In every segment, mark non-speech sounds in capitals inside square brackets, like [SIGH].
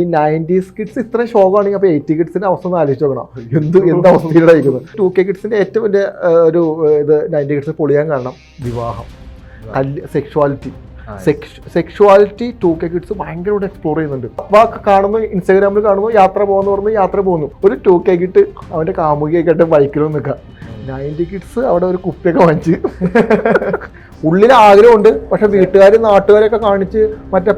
ഈ nineties kids ഇത്ര ശോകമാണെങ്കിൽ അപ്പോൾ എയ്റ്റി കിഡ്സിന്റെ അവസ്ഥ ഒന്ന് ആലോചിച്ച് നോക്കണം. എന്ത് [LAUGHS] എന്ത് അവസ്ഥയിലായിരിക്കുന്നത് ടു കെ കിഡ്സിന്റെ ഏറ്റവും വലിയ ഒരു ഇത് നയന്റി കിഡ്സ് പൊളിയാൻ കാരണം വിവാഹം. Sexuality. Sexuality two K kids ഭയങ്കരമായിട്ട് എക്സ്പ്ലോർ ചെയ്യുന്നുണ്ട്. വാക്ക് കാണുന്നു ഇൻസ്റ്റാഗ്രാമിൽ കാണുന്നു യാത്ര പോകുന്നു പറഞ്ഞു യാത്ര പോകുന്നു ഒരു ടു കെ കിട്ട് അവന്റെ കാമുകിയൊക്കെ ആയിട്ട് ബൈക്കിലൊന്നും നിൽക്കുക. നയന്റി കിഡ്സ് അവിടെ ഒരു കുപ്പിയൊക്കെ വാങ്ങിച്ച് [LAUGHS] ഉള്ളിൽ ആഗ്രഹമുണ്ട്. പക്ഷെ വീട്ടുകാരും നാട്ടുകാരൊക്കെ കാണിച്ച് മറ്റേ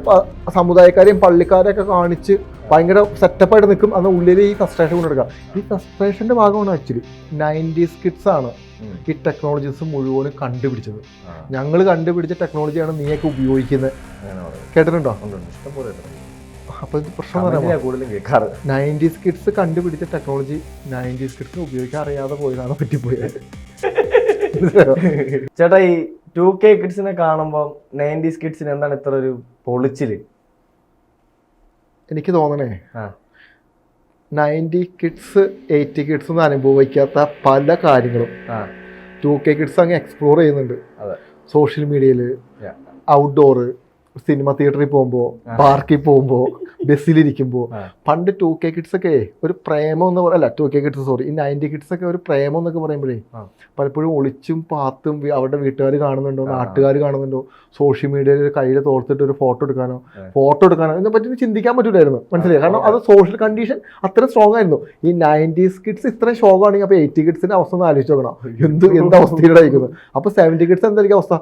സമുദായക്കാരെയും പള്ളിക്കാരെയൊക്കെ കാണിച്ച് ഭയങ്കര സെറ്റപ്പായിട്ട് നിൽക്കും. അന്ന് ഉള്ളിൽ ഈ ഫ്രസ്ട്രേഷൻ കൊണ്ടെടുക്കാം ഈ ഫ്രസ്ട്രേഷന്റെ ഭാഗമാണ് ആക്ച്വലി നയന്റീസ് കിഡ്സ് ആണ് ഈ ടെക്നോളജീസ് മുഴുവനും കണ്ടുപിടിച്ചത്. ഞങ്ങൾ കണ്ടുപിടിച്ച ടെക്നോളജിയാണ് നീയൊക്കെ ഉപയോഗിക്കുന്നത് കേട്ടിട്ടുണ്ടോ? അപ്പോൾ ഇത് പ്രശ്നം നയന്റീസ് കിഡ്സ് കണ്ടുപിടിച്ച ടെക്നോളജി നയന്റീസ് കിഡ്സ് ഉപയോഗിക്കാൻ അറിയാതെ പോയതാണ് പറ്റിപ്പോയത്. [LAUGHS] ചേട്ടാ ഈ ടു കെ കിഡ്സിനെ കാണുമ്പോൾ നയന്റീസ് കിഡ്സിന് എന്താണ് ഇത്ര ഒരു പൊളിച്ചിൽ എനിക്ക് തോന്നണേ. നയന്റി കിഡ്സ് എയ്റ്റി കിഡ്സ് ഒന്നും അനുഭവിക്കാത്ത പല കാര്യങ്ങളും ടു കെ കിഡ്സ് അങ്ങ് എക്സ്പ്ലോർ ചെയ്യുന്നുണ്ട് അതെ. സോഷ്യൽ മീഡിയയിൽ Yeah. സിനിമ തിയേറ്ററിൽ പോകുമ്പോൾ പാർക്കിൽ പോകുമ്പോൾ ബസ്സിലിരിക്കുമ്പോൾ. പണ്ട് ടു കെ കിഡ്സ് ഒക്കെ ഒരു പ്രേമം എന്ന് പറ- അല്ല ടു കെ കിഡ്സ് സോറി ഈ നയന്റി കിഡ്സ് ഒക്കെ ഒരു പ്രേമം എന്നൊക്കെ പറയുമ്പോഴേ പലപ്പോഴും ഒളിച്ചും പാത്തും അവരുടെ വീട്ടുകാർ കാണുന്നുണ്ടോ നാട്ടുകാർ കാണുന്നുണ്ടോ സോഷ്യൽ മീഡിയയിൽ കയ്യിൽ തോർത്തിട്ട് ഒരു ഫോട്ടോ എടുക്കാനോ ഫോട്ടോ എടുക്കാനോ ഇതിനെ പറ്റി ചിന്തിക്കാൻ പറ്റൂലായിരുന്നു. മനസ്സിലായി? കാരണം അത് സോഷ്യൽ കണ്ടീഷൻ അത്ര സ്ട്രോങ് ആയിരുന്നു. ഈ നയന്റീസ് കിഡ്സ് ഇത്രയും ഷോക്ക് ആണെങ്കിൽ അപ്പൊ എയ്റ്റി കിഡ്സിന്റെ അവസ്ഥ ഒന്ന് ആലോചിച്ച് നോക്കണം. എന്ത് എന്ത് അവസ്ഥയിലായിരിക്കുന്നത് അപ്പൊ സെവന്റി കിഡ്സ് എന്തായിരിക്കും അവസ്ഥ.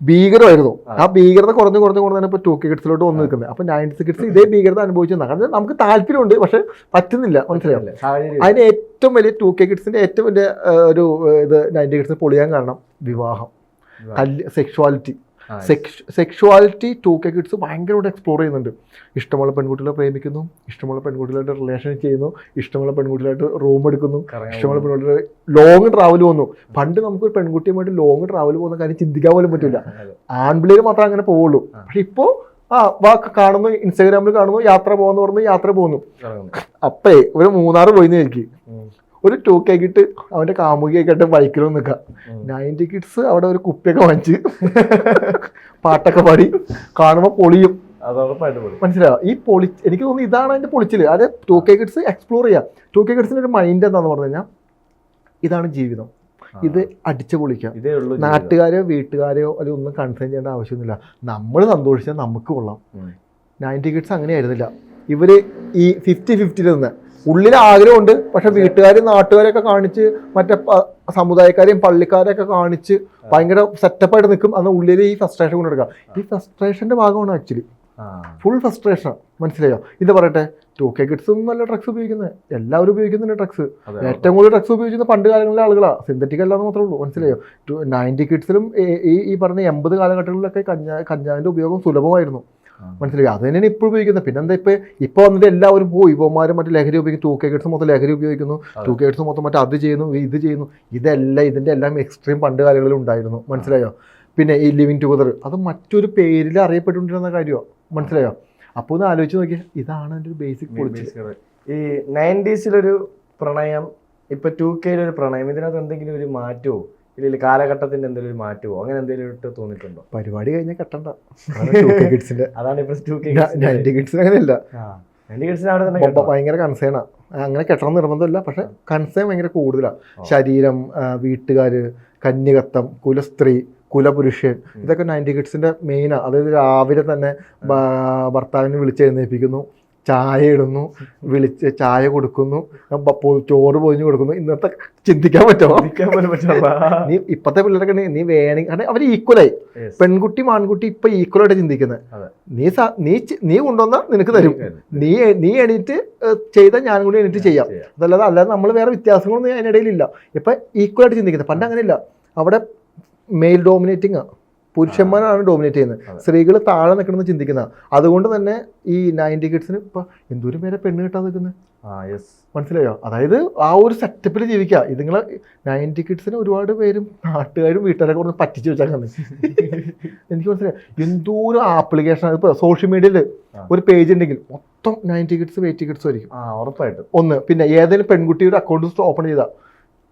ഭീകരമായിരുന്നു. ആ. ഭീകരത കുറഞ്ഞു കുറഞ്ഞു കുറഞ്ഞാണ് ഇപ്പൊ ടു കെ കിഡ്സിലോട്ട് വന്നു നിൽക്കുന്നത് അപ്പോൾ നയന്റി കിഡ്സ് ഇതേ ഭീകരത അനുഭവിച്ചു കാരണം നമുക്ക് താല്പര്യമുണ്ട് പക്ഷെ പറ്റുന്നില്ല. മനസ്സിലായോ? സാഹചര്യം അതിന് ഏറ്റവും വലിയ ടു കെ കിഡ്സിന്റെ ഏറ്റവും വലിയ ഒരു ഇത് നയന്റി കിഡ്സിന് പൊളിയാൻ കാരണം വിവാഹം. Sexuality sexuality two K kids ഭയങ്കരമായിട്ട് എക്സ്പ്ലോർ ചെയ്യുന്നുണ്ട്. ഇഷ്ടമുള്ള പെൺകുട്ടികളെ പ്രേമിക്കുന്നു ഇഷ്ടമുള്ള പെൺകുട്ടികളായിട്ട് റിലേഷൻ ചെയ്യുന്നു ഇഷ്ടമുള്ള പെൺകുട്ടികളായിട്ട് റൂം എടുക്കുന്നു ഇഷ്ടമുള്ള പെൺകുട്ടികളുടെ ലോങ് ട്രാവൽ പോകുന്നു. പണ്ട് നമുക്ക് ഒരു പെൺകുട്ടിയുമായിട്ട് ലോങ് ട്രാവൽ പോകുന്ന കാര്യം ചിന്തിക്കാൻ പോലും പറ്റില്ല. [LAUGHS] ആൺപിള്ളേർ മാത്രമേ അങ്ങനെ പോവുള്ളൂ. പക്ഷെ ഇപ്പോൾ ആ വാക്ക് കാണുന്നു ഇൻസ്റ്റാഗ്രാമിൽ കാണുന്നു യാത്ര പോകുന്നു പറഞ്ഞു യാത്ര പോകുന്നു. അപ്പേ ഒരു മൂന്നാറ് പോയിന്ന് എനിക്ക്. ഒരു ടു കെ കിട്ട് അവന്റെ കാമുകിയൊക്കെ ആയിട്ട് ബൈക്കിലും നിൽക്കാം നയന്റി കിഡ്സ് അവിടെ ഒരു കുപ്പിയൊക്കെ വാങ്ങിച്ച് പാട്ടൊക്കെ പാടി കാണുമ്പോൾ പൊളിയും. മനസ്സിലാവും ഈ പൊളി എനിക്ക് തോന്നുന്നു ഇതാണ് അതിന്റെ പൊളിച്ചിൽ. അത് ടോക്കെ കെ കിഡ്സ് എക്സ്പ്ലോർ ചെയ്യാം. ടോക്കെ കെ കിഡ്സിന്റെ ഒരു മൈൻഡ് എന്താന്ന് പറഞ്ഞു കഴിഞ്ഞാൽ ഇതാണ് ജീവിതം. ഇത് അടിച്ചു പൊളിക്കാം. നാട്ടുകാരെയോ വീട്ടുകാരെയോ അല്ലെങ്കിൽ ഒന്നും കൺസേൺ ചെയ്യേണ്ട ആവശ്യമൊന്നുമില്ല. നമ്മൾ സന്തോഷിച്ചാൽ നമുക്ക് കൊള്ളാം. നയന്റി കിഡ്സ് അങ്ങനെയായിരുന്നില്ല. ഇവർ ഈ ഫിഫ്റ്റി ഫിഫ്റ്റിയിൽ നിന്ന് ഉള്ളിൽ ആഗ്രഹമുണ്ട് പക്ഷെ വീട്ടുകാരും നാട്ടുകാരെയൊക്കെ കാണിച്ച് മറ്റേ സമുദായക്കാരെയും പള്ളിക്കാരെയൊക്കെ കാണിച്ച് ഭയങ്കര സെറ്റപ്പായിട്ട് നിൽക്കും. അന്ന് ഉള്ളിൽ ഈ ഫ്രസ്ട്രേഷൻ കൊണ്ടെടുക്കുക ഈ ഫ്രസ്ട്രേഷന്റെ ഭാഗമാണ് ആക്ച്വലി ഫുൾ ഫ്രസ്ട്രേഷൻ മനസ്സിലായോ? ഇത് പറയട്ടെ. ടു കെ കിഡ്സും നല്ല ഡ്രഗ്സ് ഉപയോഗിക്കുന്നത്. എല്ലാവരും ഉപയോഗിക്കുന്നുണ്ട് ഡ്രഗ്സ് ഏറ്റവും കൂടുതൽ ഡ്രഗ്സ് ഉപയോഗിക്കുന്ന പണ്ട് കാലങ്ങളിലെ ആളുകളാണ് സിന്തറ്റിക് അല്ലാന്ന് മാത്രമേ ഉള്ളൂ. മനസ്സിലായോ? നയന്റി കിഡ്സിലും ഈ ഈ പറഞ്ഞ എൺപത് കാലഘട്ടങ്ങളിലൊക്കെ കഞ്ഞാ കഞ്ഞാവിന്റെ ഉപയോഗം സുലഭമായിരുന്നു. മനസ്സിലായോ? അത് തന്നെയാണ് ഇപ്പോൾ ഉപയോഗിക്കുന്നത്. പിന്നെന്താ ഇപ്പൊ ഇപ്പൊ വന്നിട്ട് എല്ലാവരും പോയി. ഇവന്മാരും മറ്റേ ലഹരി ഉപയോഗിക്കും ടൂ കെ കിഡ്സ് മൊത്തം ലഹരി ഉപയോഗിക്കുന്നു ടൂ കെ കിഡ്സ് മൊത്തം മറ്റേ അത് ചെയ്യുന്നു ഇത് ചെയ്യുന്നു. ഇതെല്ലാം ഇതിന്റെ എല്ലാം എക്സ്ട്രീം പണ്ട് കാലങ്ങളിൽ ഉണ്ടായിരുന്നു. മനസ്സിലായോ? പിന്നെ ഈ ലിവിങ് ടുഗദർ അത് മറ്റൊരു പേരിൽ അറിയപ്പെട്ടുകൊണ്ടിരുന്ന കാര്യമാണ് മനസ്സിലായോ? അപ്പോൾ ഒന്ന് ആലോചിച്ച് നോക്കിയാൽ ഇതാണ് എന്റെ ഒരു ബേസിക് Basically. ഈ നയന്റീസിലൊരു പ്രണയം ഇപ്പൊ ടു കെയിലൊരു പ്രണയം ഇതിനകത്ത് എന്തെങ്കിലും ഒരു മാറ്റമോ ഇല്ലെങ്കിൽ കാലഘട്ടത്തിന്റെ എന്തെങ്കിലും ഒരു മാറ്റമോ? അങ്ങനെ എന്തെങ്കിലും ഇട്ട് തോന്നിയിട്ടുണ്ടോ? പരിപാടി കഴിഞ്ഞാൽ കെട്ടണ്ട. കിഡ്സിന്റെ അതാണ് ഇപ്പൊ ടു കെ നയന്റി കിഡ്സിന് അങ്ങനെയല്ല. നയന്റി കിഡ്സിന് അവിടെ തന്നെ ഭയങ്കര കൺസേണാ അങ്ങനെ കെട്ടണം നിർബന്ധമില്ല പക്ഷെ കൺസേൺ ഭയങ്കര കൂടുതലാണ് ശരീരം വീട്ടുകാർ വീട്ടുകാര് കന്യകത്വം കുലസ്ത്രീ കുലപുരുഷൻ ഇതൊക്കെ നയന്റി കിഡ്സിന്റെ മെയിനാണ് അതായത് രാവിലെ തന്നെ ഭർത്താവിനെ വിളിച്ചെഴുന്നേൽപ്പിക്കുന്നു ചായ ഇടുന്നു വിളിച്ച് ചായ കൊടുക്കുന്നു ചോറ് പൊതിഞ്ഞു കൊടുക്കുന്നു. ഇന്നത്തെ ചിന്തിക്കാൻ പറ്റുമോ? [LAUGHS] നീ ഇപ്പത്തെ പിള്ളേരൊക്കെ നീ- വേണമെങ്കിൽ കാരണം അവർ ഈക്വലായി പെൺകുട്ടി ആൺകുട്ടി ഇപ്പൊ ഈക്വലായിട്ട് ചിന്തിക്കുന്നത്. നീ നീ നീ കൊണ്ടുവന്ന നിനക്ക് തരും. നീ നീ എണീറ്റ് ചെയ്ത ഞാനും കൂടി എണീറ്റ് ചെയ്യാം. അതല്ലാതെ അല്ലാതെ നമ്മൾ വേറെ വ്യത്യാസങ്ങളൊന്നും അതിനിടയിലില്ല. ഇപ്പൊ ഈക്വലായിട്ട് ചിന്തിക്കുന്നത്. പണ്ട് അങ്ങനെയില്ല. അവിടെ മെയിൽ ഡോമിനേറ്റിംഗ് പുരുഷന്മാരാണ് ഡോമിനേറ്റ് ചെയ്യുന്നത്. സ്ത്രീകൾ താഴെ നിൽക്കണമെന്ന് ചിന്തിക്കുന്ന. അതുകൊണ്ട് തന്നെ ഈ നയന്റി കിഡ്സിന് ഇപ്പൊ എന്തോരം പേരെ പെണ്ണ് കിട്ടാൻ നിൽക്കുന്നത് മനസ്സിലായോ? അതായത് ആ ഒരു സെറ്റപ്പിൽ ജീവിക്കുക ഇതുങ്ങളെ നയന്റി കിഡ്സിന് ഒരുപാട് പേരും നാട്ടുകാരും വീട്ടുകാരൊക്കെ കൊടുത്ത് പറ്റിച്ചു വെച്ചാൽ [LAUGHS] എനിക്ക് മനസ്സിലായി. എന്തോരം ആപ്ലിക്കേഷൻ ഇപ്പൊ സോഷ്യൽ മീഡിയയിൽ ഒരു പേജ് ഉണ്ടെങ്കിൽ മൊത്തം നയന്റി കിഡ്സ് വെയ്റ്റി കിഡ്സ് ആയിരിക്കും. ആ ഉറപ്പായിട്ടും. ഒന്ന് പിന്നെ ഏതെങ്കിലും പെൺകുട്ടിയുടെ അക്കൗണ്ട് ഓപ്പൺ ചെയ്താൽ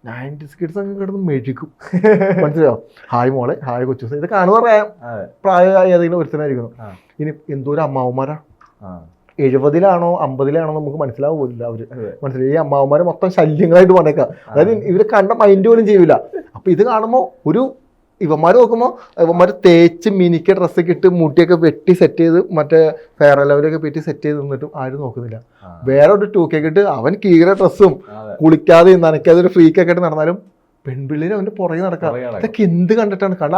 നയന്റി കിഡ്സ് അങ്ങ് കിടന്ന് മെഴുകും മനസ്സിലായോ? ഹായ് മോളെ ഹായ് കൊച്ചു ഇത് കാണുന്ന പറയാം. അതെ. പ്രായമായ ഏതെങ്കിലും ഒരുത്തനായിരിക്കുന്നു. ഇനി എന്തോരം അമ്മാവന്മാരാ? എഴുപതിലാണോ അമ്പതിലാണോ നമുക്ക് മനസ്സിലാവില്ല അവർ. മനസ്സിലായി? ഈ അമ്മാവന്മാരെ മൊത്തം ശല്യങ്ങളായിട്ട് വന്നേക്കാം. അതായത് ഇവർ കണ്ട മൈൻഡ് പോലും ചെയ്യൂല. അപ്പൊ ഇത് കാണുമ്പോൾ ഒരു ഇവന്മാർ നോക്കുമ്പോൾ ഇവന്മാർ തേച്ച് മിനിക്ക് ഡ്രസ്സൊക്കെ ഇട്ട് മുട്ടിയൊക്കെ വെട്ടി സെറ്റ് ചെയ്ത് മറ്റേ ഫെയർ ലെവലൊക്കെ പെറ്റി സെറ്റ് ചെയ്ത് നിന്നിട്ടും ആരും നോക്കുന്നില്ല. വേറെ ഒരു ടൂ കേക്ക് ഇട്ട് അവൻ കീറ ഡ്രസ്സും കുളിക്കാതെ നനയ്ക്കാതെ ഒരു ഫ്രീക്കൊക്കെ ആയിട്ട് നടന്നാലും പെൺപിള്ളിനെ അവന്റെ പുറകെ നടക്കാം. ഇതൊക്കെ എന്ത് കണ്ടിട്ടാണ്? കട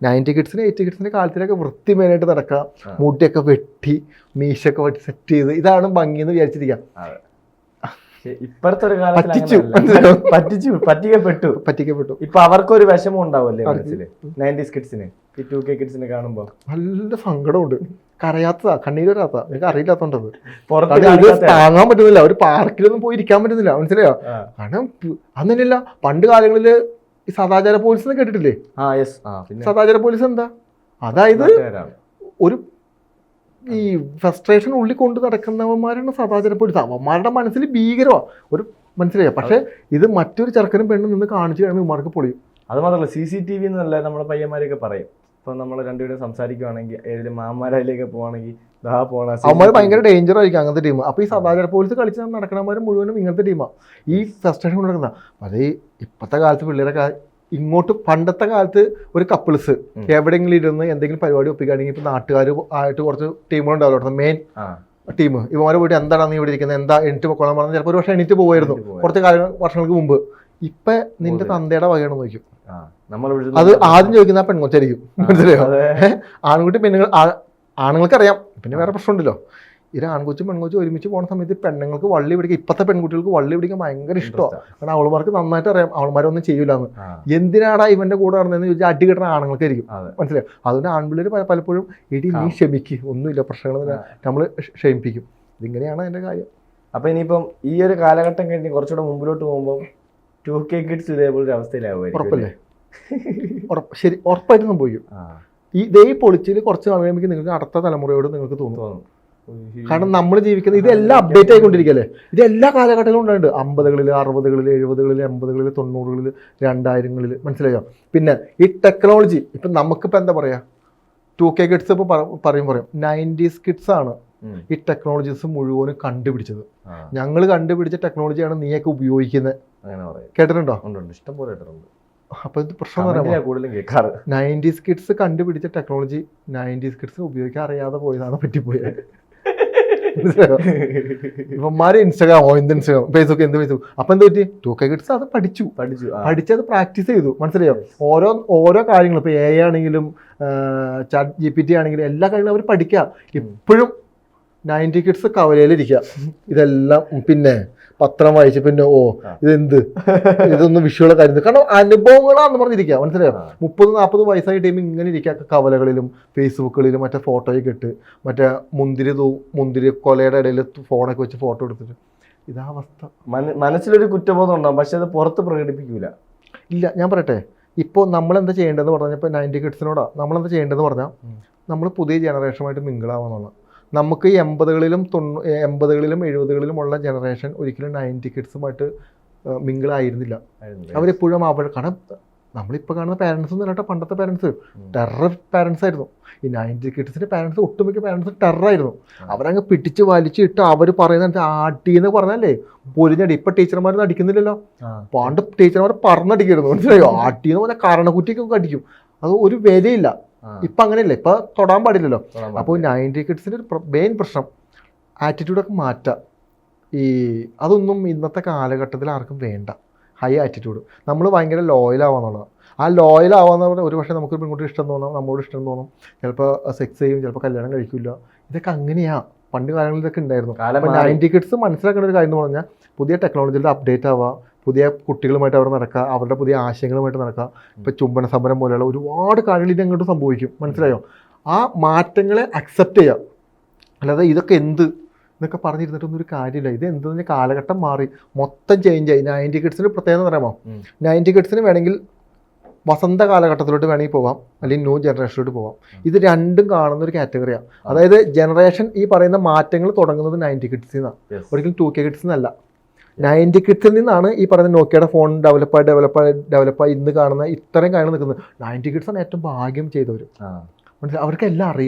നയന്റി കിഡ്സിന് എയ്റ്റി കിഡ്സിന്റെ കാലത്തിലൊക്കെ വൃത്തിമേനായിട്ട് നടക്കുക. മുടിയൊക്കെ വെട്ടി മീശൊക്കെ വെട്ടി സെറ്റ് ചെയ്ത് ഇതാണ് ഭംഗി എന്ന് വിചാരിച്ചിരിക്കാം. അതെ. പക്ഷേ ഇപ്പോഴത്തെ ഒരു കാലത്തിൽ പറ്റിച്ചു. പറ്റിക്കപ്പെട്ടു. പറ്റിക്കപ്പെട്ടു. ഇപ്പൊ അവർക്കൊരു വിഷമം ഉണ്ടാവല്ലേ അവർക്ക് മനസ്സിൽ? നയന്റീസ് കിഡ്സിന്. ഈ ടു കെ കിഡ്സിനെ കാണുമ്പോ. നല്ല സങ്കടമുണ്ട്. കരയാത്തതാ. കണ്ണീര് വരാത്ത എനിക്ക് അറിയില്ലാത്തോണ്ടത്. താങ്ങാൻ പറ്റുന്നില്ല. ഒരു പാർക്കിലൊന്നും പോയി ഇരിക്കാൻ പറ്റുന്നില്ല. മനസ്സിലായോ? കാരണം അന്നല്ല പണ്ട് കാലങ്ങളിൽ ഈ സദാചാര പോലീസ് കേട്ടിട്ടില്ലേ? സദാചാര പോലീസ് എന്താ അതായത് ഒരു ഈ ഫ്രസ്ട്രേഷൻ ഉള്ളിൽ കൊണ്ട് നടക്കുന്നവന്മാരാണ് സദാചാര പോലീസ് അവന്മാരുടെ മനസ്സിൽ ഭീകരമാ ഒരു മനസ്സിലായ? പക്ഷേ ഇത് മറ്റൊരു ചെറുക്കനും പെണ്ണും നിന്ന് കാണിച്ചു കഴിയുമ്പോൾ ഇവന്മാർക്ക് പൊളിയും. അത് മാത്രമല്ല സി സി ടി വി എന്നല്ല നമ്മുടെ പയ്യന്മാരെയൊക്കെ പറയും. ഇപ്പൊ നമ്മൾ രണ്ടുപേരും സംസാരിക്കുവാണെങ്കിൽ ഏതെങ്കിലും മാമാരയിലേക്ക് പോവാണെങ്കിൽ ദാ അവന്മാർ ഭയങ്കര ഡേഞ്ചർ ആയിരിക്കും അങ്ങനത്തെ ടീം അപ്പൊ ഈ സദാചാര പോലീസ് കളിച്ച് നടക്കണമാരും മുഴുവനും ഇങ്ങനത്തെ ടീമാണ് ഈ ഫ്രസ്ട്രേഷൻ കൊണ്ട് നടക്കുന്ന അതേ ഇപ്പോഴത്തെ കാലത്ത് പിള്ളേരൊക്കെ ഇങ്ങോട്ട് പണ്ടത്തെ കാലത്ത് ഒരു കപ്പിൾസ്. എവിടെയെങ്കിലും ഇരുന്ന് എന്തെങ്കിലും പരിപാടി ഒപ്പിക്കുകയാണെങ്കിൽ ഇപ്പൊ നാട്ടുകാർ ആയിട്ട് കുറച്ച് ടീമുകൾ ടീമുകളുണ്ടാവില്ല മെയിൻ ടീം ഇവന്മാരെ പോയിട്ട് എന്താണ് നീ ഇവിടെ ഇരിക്കുന്നത്? എന്താ എണീറ്റ് പൊക്കോളാൻ പറഞ്ഞാൽ ചിലപ്പോൾ ഒരു വർഷം എണീറ്റ് പോകുമായിരുന്നു കുറച്ച് കാലം വർഷങ്ങൾക്ക് മുമ്പ്. ഇപ്പൊ നിന്റെ. തന്തയുടെ വകയാണ് നോക്കും അത് ആദ്യം ചോദിക്കുന്ന ആയിരിക്കും മനസ്സിലായോ. ആൺകുട്ടി പെണ്ണുങ്ങൾ. ആണുങ്ങൾക്ക് അറിയാം പിന്നെ വേറെ പ്രശ്നമുണ്ടല്ലോ. ഇത് ആൺകൊച്ചും പെൺകൊച്ചും ഒരുമിച്ച് പോകുന്ന സമയത്ത് പെണ്ണുങ്ങൾക്ക് വള്ളി പിടിക്കുക ഇപ്പോഴത്തെ പെൺകുട്ടികൾക്ക് വള്ളി പിടിക്കാൻ ഭയങ്കര ഇഷ്ടമാണ് കാരണം അവളുമാർക്ക് നന്നായിട്ട് അറിയാം അവൾമാരൊന്നും ചെയ്യൂലെന്ന്. ആ, എന്തിനാടാ ഇവന്റെ കൂടെ നടന്നതെന്ന് ചോദിച്ചാൽ അടി കിട്ടുന്ന ആണുങ്ങൾക്കായിരിക്കും. മനസ്സിലായി? അതുകൊണ്ട് ആൺപിള്ളേർ പലപ്പോഴും എടി നീ. ക്ഷമിക്ക് ഒന്നുമില്ല പ്രശ്നങ്ങൾ നമ്മൾ ക്ഷമിപ്പിക്കും. ഇതിങ്ങനെയാണ് അതിന്റെ കാര്യം. അപ്പം ഇനിയിപ്പം ഈ ഒരു കാലഘട്ടം കഴിഞ്ഞ് കുറച്ചുകൂടെ മുമ്പിലോട്ട് പോകുമ്പോൾ ടു കെ കിഡ്സ് ഇതേപോലൊരു അവസ്ഥയിലാവുമായിരിക്കും ഉറപ്പല്ലേ? ഉറപ്പ് ശരി ഉറപ്പായിട്ട് സംഭവിക്കും. ഈ ദേ ഈ പൊളിച്ചിൽ കുറച്ച് നാൾ കഴിയുമ്പോൾ നിങ്ങൾക്ക് അടുത്ത തലമുറയോട് നിങ്ങൾക്ക് തോന്നുന്നു തോന്നും. കാരണം നമ്മൾ ജീവിക്കുന്നത് ഇതെല്ലാം അപ്ഡേറ്റ് ആയിക്കൊണ്ടിരിക്കല്ലേ ഇത് എല്ലാ കാലഘട്ടങ്ങളും ഉണ്ടായിട്ടുണ്ട്. അമ്പതുകളിൽ അറുപതുകളിൽ എഴുപതുകളിൽ എൺപതുകളിൽ തൊണ്ണൂറുകളിൽ രണ്ടായിരങ്ങളിൽ മനസ്സിലായോ? പിന്നെ ഈ ടെക്നോളജി ഇപ്പം നമുക്കിപ്പോൾ എന്താ പറയുക ടു കെ കിഡ്സ് ഇപ്പോൾ പറയും പറയും. നയന്റീസ് കിഡ്സ് ആണ് ഈ ടെക്നോളജീസ് മുഴുവനും കണ്ടുപിടിച്ചത്. ഞങ്ങൾ കണ്ടുപിടിച്ച ടെക്നോളജിയാണ് നീയൊക്കെ ഉപയോഗിക്കുന്നത് കേട്ടിട്ടുണ്ടോ? ഇഷ്ടം പോലെ അപ്പൊ അപ്പോൾ ഇത് പ്രശ്നം കൂടുതലും കേൾക്കാറ്. നയന്റീസ് കിഡ്സ് കണ്ടുപിടിച്ച ടെക്നോളജി നയന്റീസ് കിഡ്സ് ഉപയോഗിക്കാൻ അറിയാതെ പോയതാണ് പറ്റിപ്പോയത്? ഇവന്മാര് ഇൻസ്റ്റാഗ്രാം ഓ എന്ത് ഇൻസ്റ്റാഗ്രാം ഫേസ്ബുക്ക് എന്ത് ഫേസ്ബുക്ക് അപ്പൊ എന്ത് പറ്റി? ടു കെ കിഡ്സ് അത് പഠിച്ചു. പഠിച്ചു പഠിച്ചത് പ്രാക്ടീസ് ചെയ്തു. മനസ്സിലായോ? ഓരോ ഓരോ കാര്യങ്ങളും ഇപ്പൊ എ ആണെങ്കിലും ചാറ്റ് ജി പി ടി ആണെങ്കിലും എല്ലാ കാര്യങ്ങളും അവർ പഠിക്കുക. ഇപ്പോഴും നയന്റി കിഡ്സ് കവലയിലിരിക്കുക. ഇതെല്ലാം പിന്നെ പത്രം വായിച്ച് പിന്നെ ഓ. ഇതെന്ത്? ഇതൊന്നും വിഷയമുള്ള കാര്യം കാരണം അനുഭവങ്ങളാന്ന് പറഞ്ഞിരിക്കുക മനസ്സിലായോ. മുപ്പത് നാൽപ്പത് വയസ്സായി ടൈം ഇങ്ങനെ ഇരിക്കുക കവലകളിലും ഫേസ്ബുക്കുകളിലും മറ്റേ ഫോട്ടോയൊക്കെ ഇട്ട് മറ്റേ മുന്തിരി തൂ മുന്തിരി കൊലയുടെ ഇടയിൽ ഫോണൊക്കെ വെച്ച് ഫോട്ടോ എടുത്തിട്ട്. ഇതാ അവസ്ഥ. മന- മനസ്സിലൊരു കുറ്റബോധം ഉണ്ടാവും പക്ഷെ അത് പുറത്ത് പ്രകടിപ്പിക്കൂല. ഇല്ല ഞാൻ പറയട്ടെ. ഇപ്പോൾ നമ്മളെന്താ ചെയ്യേണ്ടതെന്ന് പറഞ്ഞാൽ ഇപ്പോൾ നയന്റി കിഡ്സിനോടാ. നമ്മളെന്താ ചെയ്യേണ്ടതെന്ന് പറഞ്ഞാൽ. നമ്മൾ പുതിയ ജനറേഷനുമായിട്ട് മിങ്കിളാവാന്നുള്ള നമുക്ക് ഈ എൺപതുകളിലും തൊണ്ണൂ എൺപതുകളിലും എഴുപതുകളിലും ഉള്ള ജനറേഷൻ ഒരിക്കലും നയന്റി കിഡ്സുമായിട്ട് മിങ്കിളായിരുന്നില്ല? അവരെപ്പോഴും അവർ കാരണം നമ്മളിപ്പോൾ കാണുന്ന പാരൻസ് എന്ന് പറഞ്ഞാൽ പണ്ടത്തെ പാരൻസ് ടെറർ പാരൻസ് ആയിരുന്നു. ഈ നയന്റി കിഡ്സിന്റെ പാരൻസ് ഒട്ടുമിക്ക പാരൻസ് ടെററായിരുന്നു. അവരങ്ങ് പിടിച്ച് വലിച്ച് ഇട്ട് അവർ പറയുന്ന ആട്ടി എന്ന് പറഞ്ഞാലേ പൊരിഞ്ഞടി ഇപ്പം ടീച്ചർമാരൊന്നും അടിക്കുന്നില്ലല്ലോ. പണ്ട് ടീച്ചർമാർ പറഞ്ഞടിക്കരുത് മനസ്സിലായോ? ആട്ടി എന്ന് പറഞ്ഞാൽ കാരണക്കുറ്റിക്കൊക്കെ അടിക്കും. അത് ഒരു വിലയില്ല. ഇപ്പം അങ്ങനെയല്ല ഇപ്പൊ തൊടാൻ പാടില്ലല്ലോ. അപ്പോൾ. നയന്റി കിഡ്സിന്റെ ഒരു മെയിൻ പ്രശ്നം ആറ്റിറ്റ്യൂഡൊക്കെ മാറ്റാം. ഈ അതൊന്നും ഇന്നത്തെ കാലഘട്ടത്തിൽ ആർക്കും വേണ്ട. ഹൈ ആറ്റിറ്റ്യൂഡ് നമ്മൾ ഭയങ്കര ലോയൽ ആവാന്നുള്ളതാണ് ആ ലോയൽ ആവാന്ന് പറഞ്ഞാൽ ഒരു പക്ഷേ നമുക്ക് പെൺകുട്ടി ഇഷ്ടം തോന്നാം നമ്മളോട് ഇഷ്ടം തോന്നും. ചിലപ്പോൾ സെക്സ് ചെയ്യും ചിലപ്പോൾ കല്യാണം കഴിക്കില്ല ഇതൊക്കെ അങ്ങനെയാ. പണ്ട് കാലങ്ങളിൽ ഇതൊക്കെ ഉണ്ടായിരുന്നു. നയന്റി കിഡ്സ് മനസ്സിലാക്കേണ്ട ഒരു കാര്യം എന്ന് പറഞ്ഞാൽ പുതിയ ടെക്നോളജിയുടെ അപ്ഡേറ്റ് ആവുക പുതിയ കുട്ടികളുമായിട്ട് അവിടെ നടക്കുക അവരുടെ പുതിയ ആശയങ്ങളുമായിട്ട് നടക്കുക. ഇപ്പം ചുംബന സമരം പോലെയുള്ള ഒരുപാട് കാര്യങ്ങൾ ഇത് അങ്ങോട്ട് സംഭവിക്കും. മനസ്സിലായോ? ആ മാറ്റങ്ങളെ അക്സെപ്റ്റ് ചെയ്യുക. അല്ലാതെ ഇതൊക്കെ എന്ത്? എന്നൊക്കെ പറഞ്ഞിരുന്നിട്ടൊന്നും ഒരു കാര്യമില്ല. ഇത് എന്ത് പറഞ്ഞാൽ കാലഘട്ടം മാറി. മൊത്തം ചേഞ്ച് ആയി. നയന്റി കിഡ്സിന് പ്രത്യേകത പറയാമോ? നയന്റി കിഡ്സിന് വേണമെങ്കിൽ വസന്ത കാലഘട്ടത്തിലോട്ട് വേണമെങ്കിൽ പോവാം. അല്ലെങ്കിൽ ന്യൂ ജനറേഷനിലോട്ട് പോവാം. ഇത് രണ്ടും കാണുന്ന ഒരു കാറ്റഗറിയാണ് അതായത് ജനറേഷൻ ഈ പറയുന്ന മാറ്റങ്ങൾ തുടങ്ങുന്നത് നയന്റി കിഡ്സിൽ നിന്നാണ്. ഒരിക്കലും ടു കെ കിഡ്സിൽ എന്നല്ല നയന്റി കിഡ്സിൽ നിന്നാണ് ഈ പറയുന്ന നോക്കിയുടെ ഫോൺ ഡെവലപ്പായി ഡെവലപ്പായി ഡെവലപ്പായി ഇന്ന് കാണുന്ന ഇത്രയും കാര്യങ്ങൾ നിൽക്കുന്നത്. നയന്റി കിഡ്സാണ് ഏറ്റവും ഭാഗ്യം ചെയ്തവർ. മനസ്സിലായി അവർക്ക് എല്ലാം അറിയാം.